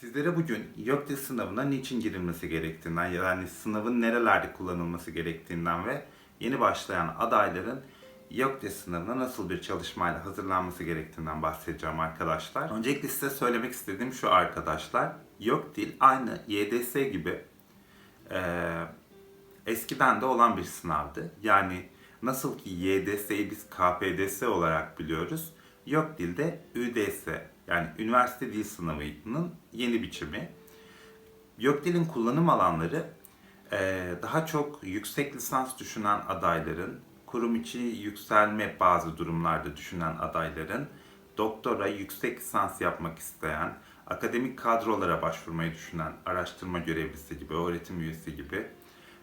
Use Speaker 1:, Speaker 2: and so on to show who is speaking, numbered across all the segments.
Speaker 1: Sizlere bugün YÖKDİL sınavına niçin girilmesi gerektiğinden, yani sınavın nerelerde kullanılması gerektiğinden ve yeni başlayan adayların YÖKDİL sınavına nasıl bir çalışmayla hazırlanması gerektiğinden bahsedeceğim arkadaşlar. Öncelikle size söylemek istediğim şu arkadaşlar. YÖKDİL aynı YDS gibi eee, eskiden de olan bir sınavdı. Yani nasıl ki YDS'yi biz KPDS olarak biliyoruz. YÖKDİL de ÜDS yani Üniversite Dil Sınavı'nın yeni biçimi. YÖKDİL'in kullanım alanları eee, daha çok yüksek lisans düşünen adayların, kurum içi yükselme bazı durumlarda düşünen adayların, doktora, yüksek lisans yapmak isteyen, akademik kadrolara başvurmayı düşünen araştırma görevlisi gibi, öğretim üyesi gibi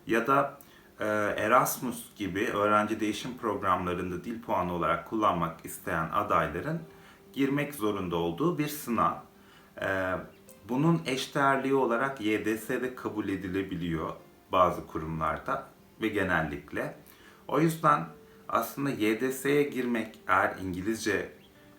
Speaker 1: ya da e, Erasmus gibi öğrenci değişim programlarında dil puanı olarak kullanmak isteyen adayların girmek zorunda olduğu bir sınav. E, bunun eşdeğerliği olarak YDS'de kabul edilebiliyor bazı kurumlarda ve genellikle. O yüzden aslında YDS'ye girmek eğer İngilizce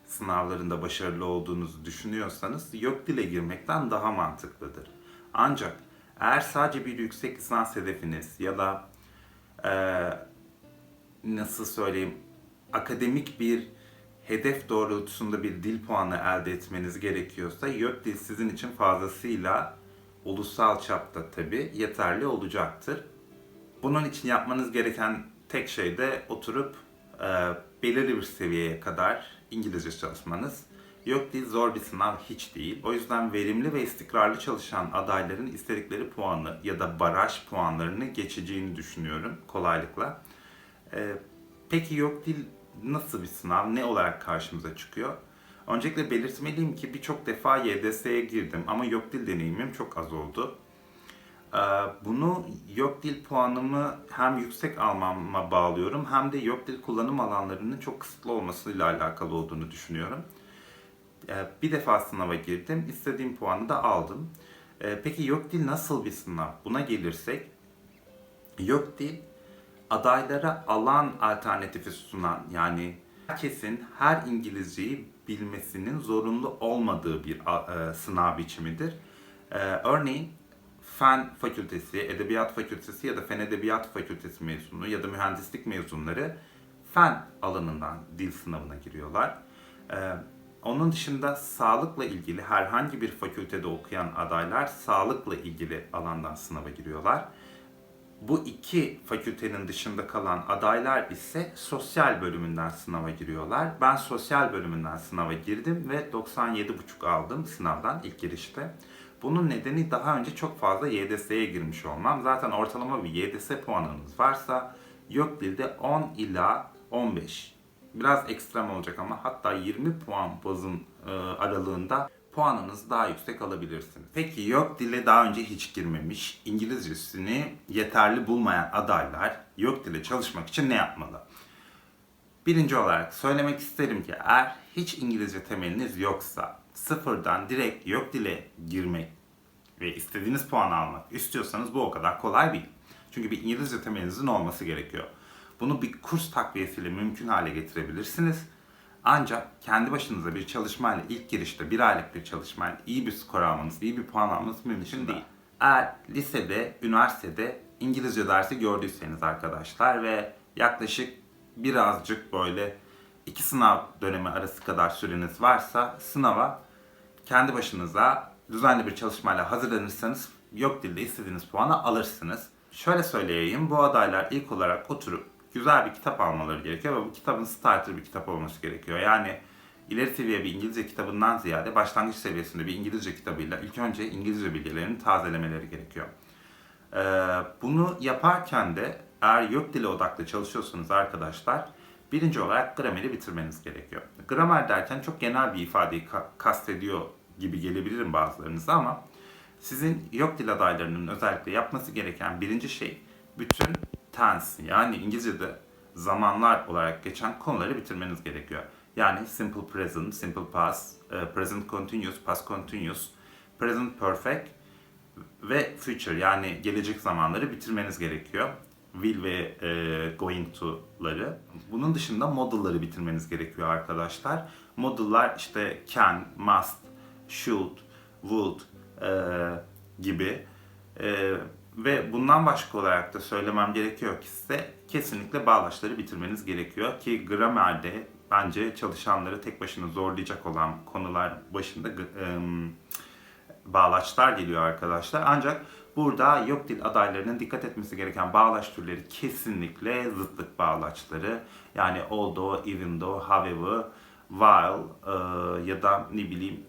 Speaker 1: sınavlarında başarılı olduğunuzu düşünüyorsanız yok dile girmekten daha mantıklıdır. Ancak eğer sadece bir yüksek lisans hedefiniz ya da eee, nasıl söyleyeyim akademik bir hedef doğrultusunda bir dil puanı elde etmeniz gerekiyorsa YÖK dil sizin için fazlasıyla ulusal çapta tabi yeterli olacaktır. Bunun için yapmanız gereken tek şey de oturup e, belirli bir seviyeye kadar İngilizce çalışmanız. Yok değil zor bir sınav hiç değil. O yüzden verimli ve istikrarlı çalışan adayların istedikleri puanı ya da baraj puanlarını geçeceğini düşünüyorum kolaylıkla. E, peki yok değil nasıl bir sınav? Ne olarak karşımıza çıkıyor? Öncelikle belirtmeliyim ki birçok defa YDS'ye girdim ama yok dil deneyimim çok az oldu. Ee, Bunu yok dil puanımı hem yüksek almama bağlıyorum hem de yok dil kullanım alanlarının çok kısıtlı olmasıyla alakalı olduğunu düşünüyorum. Ee, Bir defa sınava girdim, istediğim puanı da aldım. Ee, Peki yok dil nasıl bir sınav? Buna gelirsek, yok dil adaylara alan alternatifi sunan yani herkesin her İngilizceyi bilmesinin zorunlu olmadığı bir e, sınav biçimidir. Ee, örneğin Fen Fakültesi, Edebiyat Fakültesi ya da Fen Edebiyat Fakültesi mezunu ya da mühendislik mezunları fen alanından dil sınavına giriyorlar. Onun dışında sağlıkla ilgili herhangi bir fakültede okuyan adaylar sağlıkla ilgili alandan sınava giriyorlar. Bu iki fakültenin dışında kalan adaylar ise sosyal bölümünden sınava giriyorlar. Ben sosyal bölümünden sınava girdim ve 97,5 aldım sınavdan ilk girişte. Bunun nedeni daha önce çok fazla YDS'ye girmiş olmam. Zaten ortalama bir YDS puanınız varsa yok dilde 10 ila 15. Biraz ekstrem olacak ama hatta 20 puan bazın e, aralığında puanınızı daha yüksek alabilirsiniz. Peki yok dile daha önce hiç girmemiş, İngilizcesini yeterli bulmayan adaylar yok dile çalışmak için ne yapmalı? Birinci olarak söylemek isterim ki eğer hiç İngilizce temeliniz yoksa sıfırdan direkt yok dile girmek ve istediğiniz puanı almak istiyorsanız bu o kadar kolay değil. Çünkü bir İngilizce temelinizin olması gerekiyor. Bunu bir kurs takviyesiyle mümkün hale getirebilirsiniz. Ancak kendi başınıza bir çalışmayla ilk girişte bir aylık bir çalışmayla iyi bir skor almanız, iyi bir puan almanız mümkün değil. Eğer lisede, üniversitede İngilizce dersi gördüyseniz arkadaşlar ve yaklaşık birazcık böyle iki sınav dönemi arası kadar süreniz varsa sınava kendi başınıza düzenli bir çalışmayla hazırlanırsanız yok dilde istediğiniz puanı alırsınız. Şöyle söyleyeyim, bu adaylar ilk olarak oturup güzel bir kitap almaları gerekiyor ve bu kitabın starter bir kitap olması gerekiyor. Yani ileri seviye bir İngilizce kitabından ziyade başlangıç seviyesinde bir İngilizce kitabıyla ilk önce İngilizce bilgilerini tazelemeleri gerekiyor. Ee, bunu yaparken de eğer yok dile odaklı çalışıyorsanız arkadaşlar birinci olarak grameri bitirmeniz gerekiyor. Gramer derken çok genel bir ifadeyi ka- kastediyor gibi gelebilirim bazılarınıza ama sizin yok dil adaylarının özellikle yapması gereken birinci şey bütün tense yani İngilizce'de zamanlar olarak geçen konuları bitirmeniz gerekiyor. Yani simple present, simple past, e, present continuous, past continuous, present perfect ve future yani gelecek zamanları bitirmeniz gerekiyor. Will ve e, going to'ları. Bunun dışında modal'ları bitirmeniz gerekiyor arkadaşlar. Modal'lar işte can, must, should, would, e, gibi. E, ve bundan başka olarak da söylemem gerekiyor ki size kesinlikle bağlaçları bitirmeniz gerekiyor ki gramerde bence çalışanları tek başına zorlayacak olan konular başında bağlaçlar geliyor arkadaşlar. Ancak burada yok dil adaylarının dikkat etmesi gereken bağlaç türleri kesinlikle zıtlık bağlaçları. Yani although, even though, however, while e, ya da ne bileyim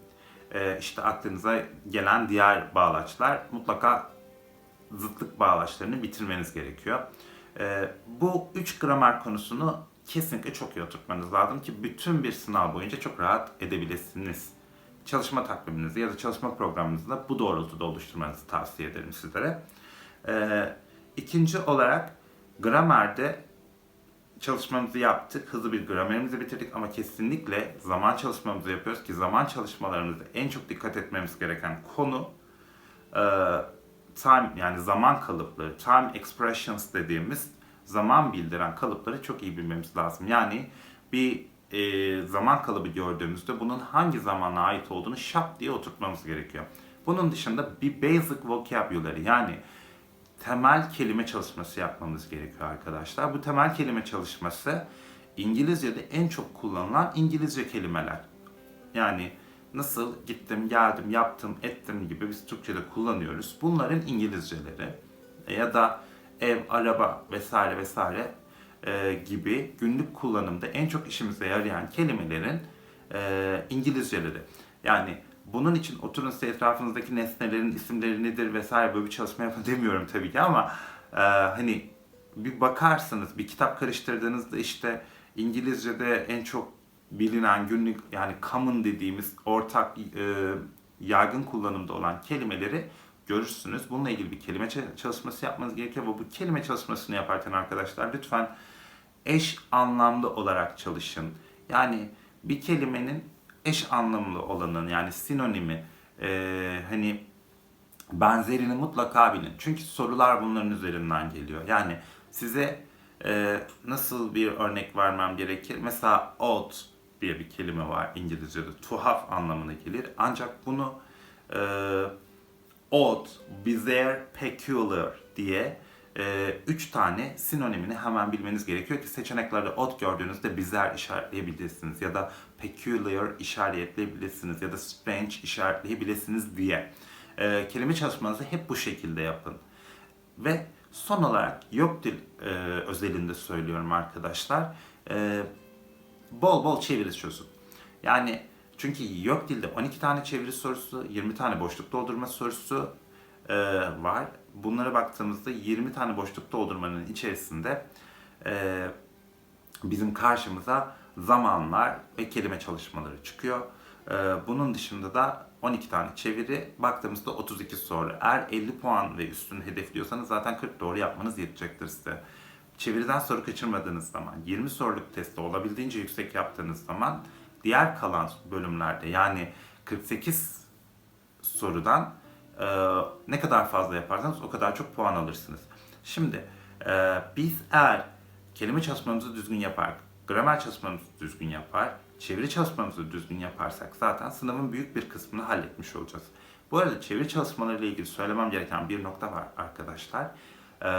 Speaker 1: e, işte aklınıza gelen diğer bağlaçlar mutlaka zıtlık bağlaçlarını bitirmeniz gerekiyor. Ee, bu üç gramer konusunu kesinlikle çok iyi oturtmanız lazım ki bütün bir sınav boyunca çok rahat edebilirsiniz. Çalışma takviminizi ya da çalışma programınızı da bu doğrultuda oluşturmanızı tavsiye ederim sizlere. Ee, ikinci olarak gramerde çalışmamızı yaptık. Hızlı bir gramerimizi bitirdik ama kesinlikle zaman çalışmamızı yapıyoruz ki zaman çalışmalarımızda en çok dikkat etmemiz gereken konu e, time yani zaman kalıpları, time expressions dediğimiz zaman bildiren kalıpları çok iyi bilmemiz lazım. Yani bir e, zaman kalıbı gördüğümüzde bunun hangi zamana ait olduğunu şap diye oturtmamız gerekiyor. Bunun dışında bir basic vocabulary yani temel kelime çalışması yapmamız gerekiyor arkadaşlar. Bu temel kelime çalışması İngilizce'de en çok kullanılan İngilizce kelimeler. Yani nasıl gittim, geldim, yaptım, ettim gibi biz Türkçe'de kullanıyoruz. Bunların İngilizceleri ya da ev, araba vesaire vesaire e, gibi günlük kullanımda en çok işimize yarayan kelimelerin e, İngilizceleri. Yani bunun için oturun size etrafınızdaki nesnelerin isimleri nedir vesaire böyle bir çalışma yapın demiyorum tabii ki ama e, hani bir bakarsınız bir kitap karıştırdığınızda işte İngilizce'de en çok bilinen günlük yani common dediğimiz ortak e, yaygın kullanımda olan kelimeleri görürsünüz. Bununla ilgili bir kelime çalışması yapmanız gerekiyor ve bu kelime çalışmasını yaparken arkadaşlar lütfen eş anlamlı olarak çalışın. Yani bir kelimenin eş anlamlı olanın yani sinonimi e, hani benzerini mutlaka bilin. Çünkü sorular bunların üzerinden geliyor. Yani size e, nasıl bir örnek vermem gerekir? Mesela odd diye bir kelime var İngilizce'de. Tuhaf anlamına gelir. Ancak bunu e, odd, bizarre, peculiar diye e, üç tane sinonimini hemen bilmeniz gerekiyor ki seçeneklerde odd gördüğünüzde bizarre işaretleyebilirsiniz ya da peculiar işaretleyebilirsiniz ya da strange işaretleyebilirsiniz diye. E, kelime çalışmanızı hep bu şekilde yapın. Ve son olarak yok dil e, özelinde söylüyorum arkadaşlar. E, bol bol çeviri çözün. Yani çünkü yok dilde 12 tane çeviri sorusu, 20 tane boşluk doldurma sorusu e, var. Bunlara baktığımızda 20 tane boşluk doldurmanın içerisinde e, bizim karşımıza zamanlar ve kelime çalışmaları çıkıyor. E, bunun dışında da 12 tane çeviri, baktığımızda 32 soru. Eğer 50 puan ve üstünü hedefliyorsanız zaten 40 doğru yapmanız yetecektir size. Çeviriden soru kaçırmadığınız zaman, 20 soruluk testi olabildiğince yüksek yaptığınız zaman diğer kalan bölümlerde yani 48 sorudan e, ne kadar fazla yaparsanız o kadar çok puan alırsınız. Şimdi e, biz eğer kelime çalışmamızı düzgün yapar, gramer çalışmamızı düzgün yapar, çeviri çalışmamızı düzgün yaparsak zaten sınavın büyük bir kısmını halletmiş olacağız. Bu arada çeviri çalışmaları ile ilgili söylemem gereken bir nokta var arkadaşlar. E,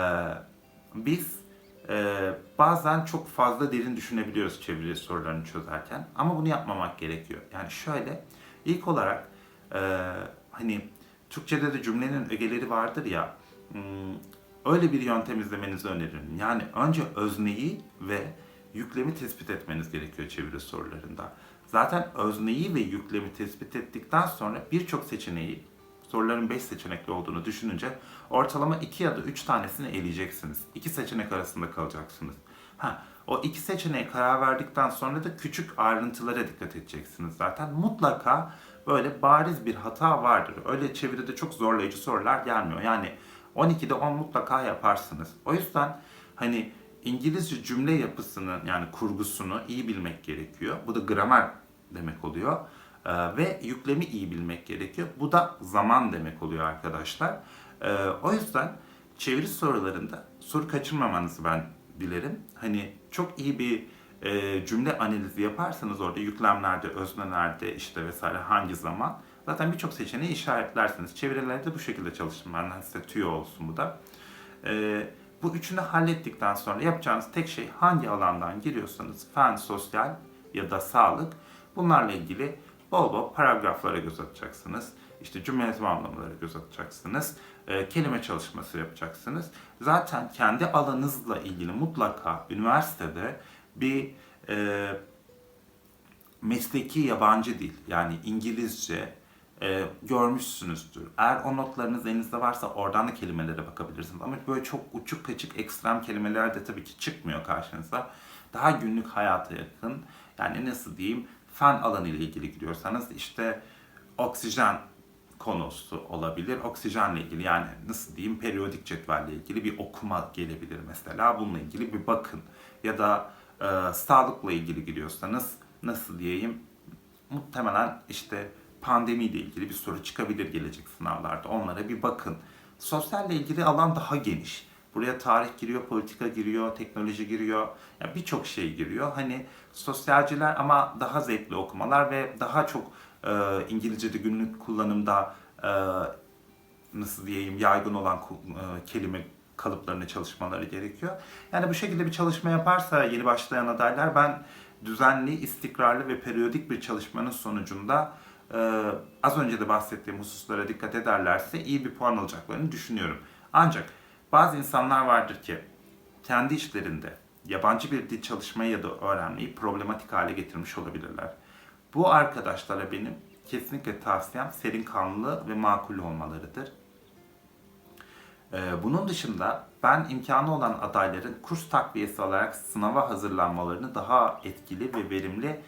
Speaker 1: biz ee, bazen çok fazla derin düşünebiliyoruz çeviri sorularını çözerken ama bunu yapmamak gerekiyor. Yani şöyle ilk olarak e, hani Türkçe'de de cümlenin ögeleri vardır ya hmm, öyle bir yöntem izlemenizi öneririm. Yani önce özneyi ve yüklemi tespit etmeniz gerekiyor çeviri sorularında. Zaten özneyi ve yüklemi tespit ettikten sonra birçok seçeneği soruların 5 seçenekli olduğunu düşününce ortalama 2 ya da 3 tanesini eleyeceksiniz. 2 seçenek arasında kalacaksınız. Ha, o iki seçeneğe karar verdikten sonra da küçük ayrıntılara dikkat edeceksiniz zaten. Mutlaka böyle bariz bir hata vardır. Öyle çeviride çok zorlayıcı sorular gelmiyor. Yani 12'de 10 mutlaka yaparsınız. O yüzden hani İngilizce cümle yapısını yani kurgusunu iyi bilmek gerekiyor. Bu da gramer demek oluyor. Ee, ve yüklemi iyi bilmek gerekiyor. Bu da zaman demek oluyor arkadaşlar. Ee, o yüzden çeviri sorularında soru kaçırmamanızı ben dilerim. Hani çok iyi bir e, cümle analizi yaparsanız orada yüklemlerde, öznelerde işte vesaire hangi zaman Zaten birçok seçeneği işaretlersiniz. Çevirileri de bu şekilde çalışın. Benden size tüyo olsun bu da. Ee, bu üçünü hallettikten sonra yapacağınız tek şey hangi alandan giriyorsanız fen, sosyal ya da sağlık bunlarla ilgili bol bol paragraflara göz atacaksınız. İşte cümle tamamlamalara göz atacaksınız. Ee, kelime çalışması yapacaksınız. Zaten kendi alanınızla ilgili mutlaka üniversitede bir e, mesleki yabancı dil yani İngilizce e, görmüşsünüzdür. Eğer o notlarınız elinizde varsa oradan da kelimelere bakabilirsiniz. Ama böyle çok uçuk kaçık ekstrem kelimeler de tabii ki çıkmıyor karşınıza. Daha günlük hayata yakın yani nasıl diyeyim fen alanı ile ilgili gidiyorsanız işte oksijen konusu olabilir. Oksijenle ilgili yani nasıl diyeyim periyodik cetvelle ilgili bir okuma gelebilir mesela. Bununla ilgili bir bakın. Ya da e, sağlıkla ilgili gidiyorsanız nasıl diyeyim muhtemelen işte pandemiyle ilgili bir soru çıkabilir gelecek sınavlarda. Onlara bir bakın. Sosyalle ilgili alan daha geniş. Buraya tarih giriyor, politika giriyor, teknoloji giriyor. Yani birçok şey giriyor. Hani sosyalciler ama daha zevkli okumalar ve daha çok e, İngilizce'de günlük kullanımda e, nasıl diyeyim yaygın olan e, kelime kalıplarını çalışmaları gerekiyor. Yani bu şekilde bir çalışma yaparsa yeni başlayan adaylar ben düzenli, istikrarlı ve periyodik bir çalışmanın sonucunda e, az önce de bahsettiğim hususlara dikkat ederlerse iyi bir puan alacaklarını düşünüyorum. Ancak bazı insanlar vardır ki kendi işlerinde yabancı bir dil çalışmayı ya da öğrenmeyi problematik hale getirmiş olabilirler. Bu arkadaşlara benim kesinlikle tavsiyem serin kanlı ve makul olmalarıdır. Ee, bunun dışında ben imkanı olan adayların kurs takviyesi alarak sınava hazırlanmalarını daha etkili ve verimli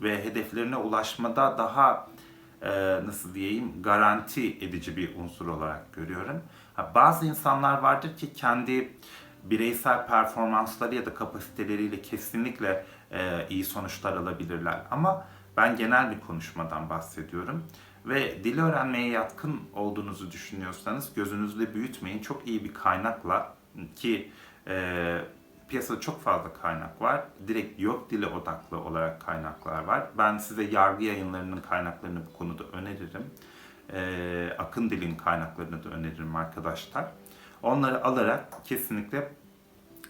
Speaker 1: ve hedeflerine ulaşmada daha nasıl diyeyim garanti edici bir unsur olarak görüyorum. Ha, bazı insanlar vardır ki kendi bireysel performansları ya da kapasiteleriyle kesinlikle e, iyi sonuçlar alabilirler. Ama ben genel bir konuşmadan bahsediyorum. Ve dil öğrenmeye yatkın olduğunuzu düşünüyorsanız gözünüzde büyütmeyin. Çok iyi bir kaynakla ki e, piyasada çok fazla kaynak var. Direkt yok dile odaklı olarak kaynaklar var. Ben size yargı yayınlarının kaynaklarını bu konuda öneririm. E, Akın Dil'in kaynaklarını da öneririm arkadaşlar. Onları alarak kesinlikle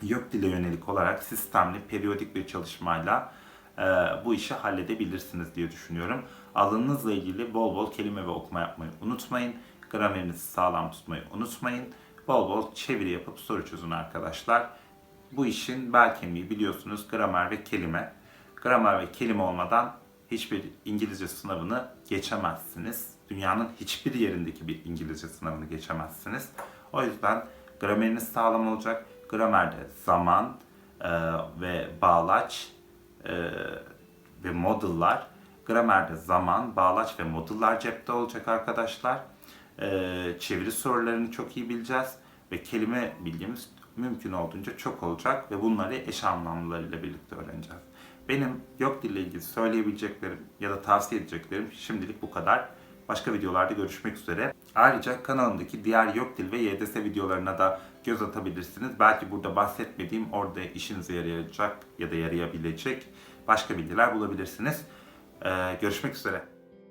Speaker 1: yok dile yönelik olarak sistemli, periyodik bir çalışmayla e, bu işi halledebilirsiniz diye düşünüyorum. Alanınızla ilgili bol bol kelime ve okuma yapmayı unutmayın. Gramerinizi sağlam tutmayı unutmayın. Bol bol çeviri yapıp soru çözün arkadaşlar. Bu işin bel kemiği biliyorsunuz gramer ve kelime. Gramer ve kelime olmadan hiçbir İngilizce sınavını geçemezsiniz. Dünyanın hiçbir yerindeki bir İngilizce sınavını geçemezsiniz. O yüzden grameriniz sağlam olacak. Gramerde zaman e, ve bağlaç e, ve modullar. Gramerde zaman, bağlaç ve modullar cepte olacak arkadaşlar. E, çeviri sorularını çok iyi bileceğiz ve kelime bilgimiz mümkün olduğunca çok olacak ve bunları eş anlamlılarıyla birlikte öğreneceğiz. Benim yok dille ilgili söyleyebileceklerim ya da tavsiye edeceklerim şimdilik bu kadar. Başka videolarda görüşmek üzere. Ayrıca kanalımdaki diğer yok dil ve YDS videolarına da göz atabilirsiniz. Belki burada bahsetmediğim orada işinize yarayacak ya da yarayabilecek başka bilgiler bulabilirsiniz. Ee, görüşmek üzere.